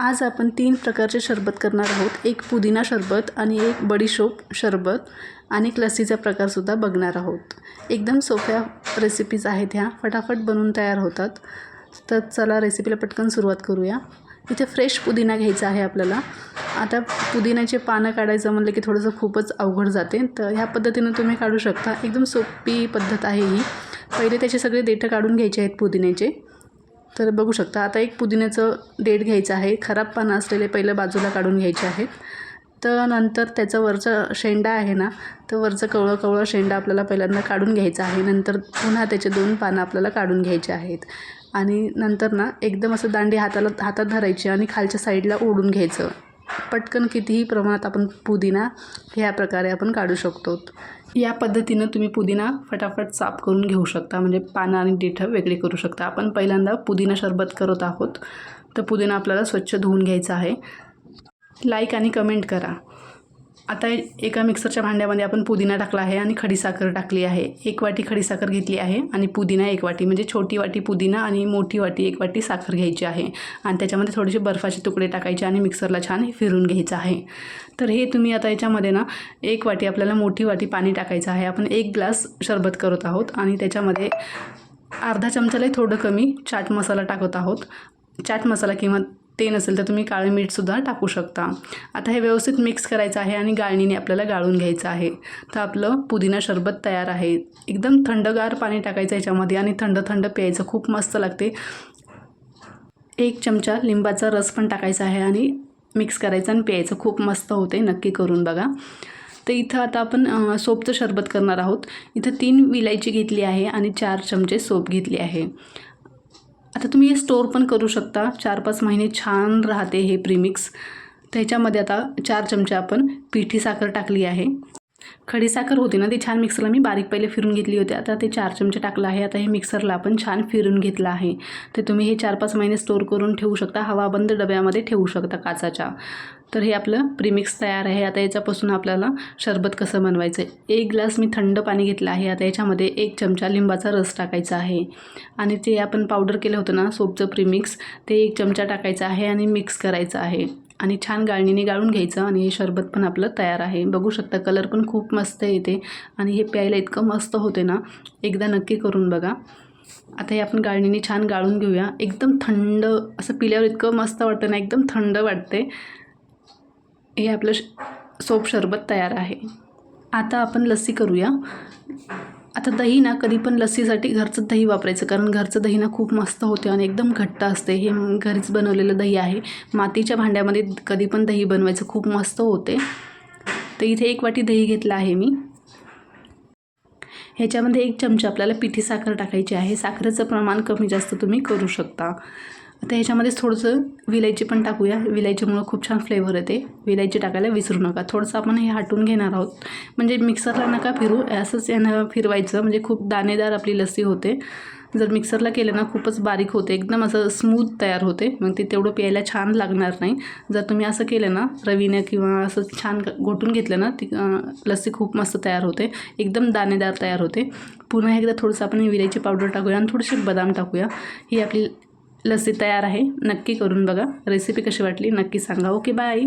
आज आपण तीन प्रकारचे शरबत करणार आहोत. एक पुदिना शरबत आणि एक बडीशोप शरबत आणि एक लस्सीचा प्रकारसुद्धा बघणार आहोत. एकदम सोप्या रेसिपीज आहेत ह्या. फटाफट बनवून तयार होतात. तर चला रेसिपीला पटकन सुरुवात करूया. इथे फ्रेश पुदिना घ्यायचा आहे आपल्याला. आता पुदिन्याचे पानं काढायचं म्हणलं की थोडंसं खूपच अवघड जाते. तर ह्या पद्धतीनं तुम्ही काढू शकता. एकदम सोपी पद्धत आहे ही. पहिले त्याचे सगळे देठं काढून घ्यायचे आहेत पुदिन्याचे. तर बघू शकता आता एक पुदिन्याचं देठ घ्यायचं आहे खराब पानं असलेले पहिलं बाजूला काढून घ्यायचे आहेत तर नंतर त्याचं वरचं शेंडा आहे ना तर वरचं कवळं कवळं शेंडा आपल्याला पहिल्यांदा काढून घ्यायचं आहे. नंतर पुन्हा त्याचे दोन पानं आपल्याला काढून घ्यायचे आहेत. आणि नंतर ना एकदम असं दांडी हाताला हातात धरायची आणि खालच्या साईडला ओढून घ्यायचं. पटकन कितीही प्रमाणात आपण पुदिना ह्या प्रकारे आपण काढू शकतो. या पद्धतीनं तुम्ही पुदिना फटाफट साफ करून घेऊ शकता. म्हणजे पानं आणि देठं वेगळी करू शकता. आपण पहिल्यांदा पुदिना सरबत करत आहोत. तर पुदिना आपल्याला स्वच्छ धुवून घ्यायचा आहे. लाईक आणि कमेंट करा. आता एका मिक्सरच्या भांड्यामध्ये आपण पुदिना टाकला आहे आणि खडीसाखर टाकली आहे. एक वाटी खडीसाखर घेतली आहे आणि पुदिना एक वाटी म्हणजे छोटी वाटी पुदिना आणि मोठी वाटी एक वाटी साखर घ्यायची आहे. आणि त्याच्यामध्ये थोडेसे बर्फाचे तुकडे टाकायचे आणि मिक्सरला छान फिरून घ्यायचं आहे. तर हे तुम्ही आता याच्यामध्ये ना एक वाटी आपल्याला मोठी वाटी पाणी टाकायचं आहे. आपण एक ग्लास सरबत करत आहोत आणि त्याच्यामध्ये अर्धा चमचालाही थोडं कमी चाट मसाला टाकत आहोत. चाट मसाला किंवा ते नसेल तर तुम्ही काळे मीठसुद्धा टाकू शकता. आता हे व्यवस्थित मिक्स करायचं आहे आणि गाळणीने आपल्याला गाळून घ्यायचं आहे. तर आपलं पुदिना सरबत तयार आहे. एकदम थंडगार पाणी टाकायचं याच्यामध्ये आणि थंड थंड प्यायचं. खूप मस्त लागते. एक चमचा लिंबाचा रस पण टाकायचा आहे आणि मिक्स करायचं आणि प्यायचं. खूप मस्त होते. नक्की करून बघा. तर इथं आता आपण सोपचं शरबत करणार आहोत. इथं तीन विलायची घेतली आहे आणि चार चमचे सोप घेतली आहे. आता तुम्ही हे स्टोअर पण करू शकता. चार पाच महिने छान राहते हे प्रीमिक्स त्याच्यामध्ये आता चार चमचे आपण पिठी साखर टाकली आहे. खडीसाखर होती ना ती छान मिक्सरला मी बारीक पहिले फिरून घेतली होती. आता ते चार चमचे टाकलं आहे. आता हे मिक्सरला आपण छान फिरून घेतलं आहे. तर तुम्ही हे चार पाच महिने स्टोअर करून ठेवू शकता. हवाबंद डब्यामध्ये ठेवू शकता काचाच्या. तर हे आपलं प्रीमिक्स तयार आहे. आता याच्यापासून आपल्याला शरबत कसं बनवायचं? आहे एक ग्लास मी थंड पाणी घेतलं आहे. आता याच्यामध्ये एक चमचा लिंबाचा रस टाकायचा आहे. आणि ते आपण पावडर केलं होतं ना सोपचं प्रीमिक्स ते एक चमचा टाकायचं आहे आणि मिक्स करायचं आहे. आणि छान गाळणीने गाळून घ्यायचं आणि हे शरबत पण आपलं तयार आहे. बघू शकता कलर पण खूप मस्त येते आणि हे प्यायला इतकं मस्त होते ना एकदा नक्की करून बघा. आता हे आपण गाळणीने छान गाळून घेऊया. एकदम थंड असं पिल्यावर इतकं मस्त वाटतं ना एकदम थंड वाटते. हे आपलं सोप शरबत तयार आहे. आता आपण लस्सी करूया. आता दही ना कधी पण लस्सीसाठी घरचं दही वापरायचं कारण घरचं दही ना खूप मस्त होते आणि एकदम घट्ट असते. हे घरीच बनवलेलं दही आहे. मातीच्या भांड्यामध्ये कधी पण दही बनवायचं खूप मस्त होते. तर इथे एक वाटी दही घेतलं आहे मी. ह्याच्यामध्ये एक चमचा आपल्याला पिठी साखर टाकायची आहे. साखरेचं प्रमाण कमी जास्त तुम्ही करू शकता. आता ह्याच्यामध्येच थोडंसं विलायची पण टाकूया. विलायचीमुळं खूप छान फ्लेवर येते. विलायची टाकायला विसरू नका. थोडंसं आपण हे हाटून घेणार आहोत. म्हणजे मिक्सरला नका फिरू. असंच यानं फिरवायचं. म्हणजे खूप दाणेदार आपली लस्सी होते. जर मिक्सरला केलं ना खूपच बारीक होते. एकदम असं स्मूथ तयार होते. मग ते तेवढं प्यायला छान लागणार नाही. जर तुम्ही असं केलं ना रवीनं किंवा असं छान घोटून घेतलं ना ती लस्सी खूप मस्त तयार होते. एकदम दाणेदार तयार होते. पुन्हा एकदा थोडंसं आपण विलायची पावडर टाकूया आणि थोडीशी बदाम टाकूया. ही आपली लस्सी तयार आहे. नक्की करून बघा. रेसिपी कशी वाटली नक्की सांगा. Okay bye